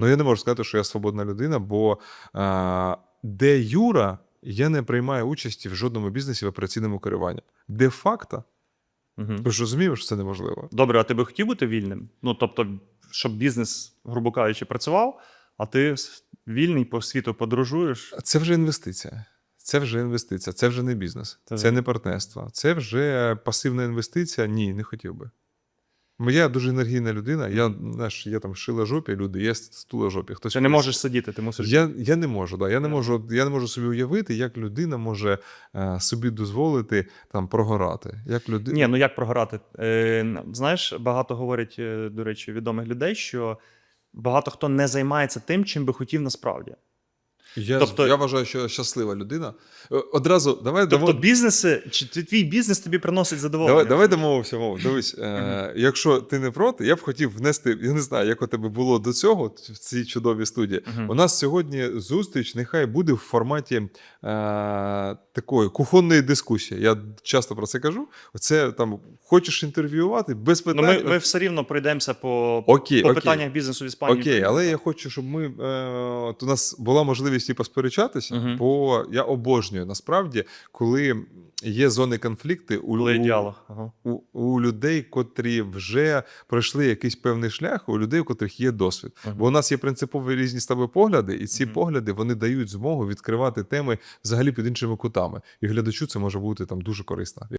Ну, я не можу сказати, що я свободна людина, бо а, де Юра, я не приймаю участі в жодному бізнесі в операційному керуванні. Де факто, Угу. ви ж розумієте, що це неможливо. Добре, а ти би хотів бути вільним? Ну, тобто, щоб бізнес, грубо кажучи, працював, а ти вільний по світу подорожуєш. Це вже інвестиція. Це вже інвестиція, це вже не бізнес, Це це, не партнерство, це вже пасивна інвестиція. Ні, не хотів би. Бо Я дуже енергійна людина. Я знаєш, я там шила жопі, люди, є стула жопі. Хтось Ти не можеш сидіти, ти мусиш. Я, я не можу, да. я, не можу, я не можу собі уявити, як людина може е, собі дозволити там прогорати. Як людина... Ні, ну як програти? Е, знаєш, багато говорять, е, до речі, відомих людей, що багато хто не займається тим, чим би хотів насправді. Я, тобто- я вважаю, що я щаслива людина. Е, Одразу давай Тобто, дамо- бізнеси, чи твій бізнес тобі приносить задоволення? Давай, давай домовимося, мов. Дивись, е, якщо ти не проти, я б хотів внести, я не знаю, як у тебе було до цього в цій чудовій студії. У нас сьогодні зустріч, нехай буде в форматі е, такої кухонної дискусії. Я часто про це кажу. Оце там хочеш інтерв'ювати без Ну, питань. ми, ми все рівно пройдемося по, Окей, по окей. питаннях бізнесу в Іспанії. Окей, але я хочу, щоб ми е, от у нас була можливість і посперечатися, Мгм. бо я обожнюю насправді, коли є зони конфлікти у, у. У, у людей, котрі вже пройшли якийсь певний шлях, у людей, у котрих є досвід. Мгм. Бо у нас є принципові різні з тобою погляди, і ці Мгм. погляди вони дають змогу відкривати теми взагалі під іншими кутами. І глядачу це може бути там дуже корисно.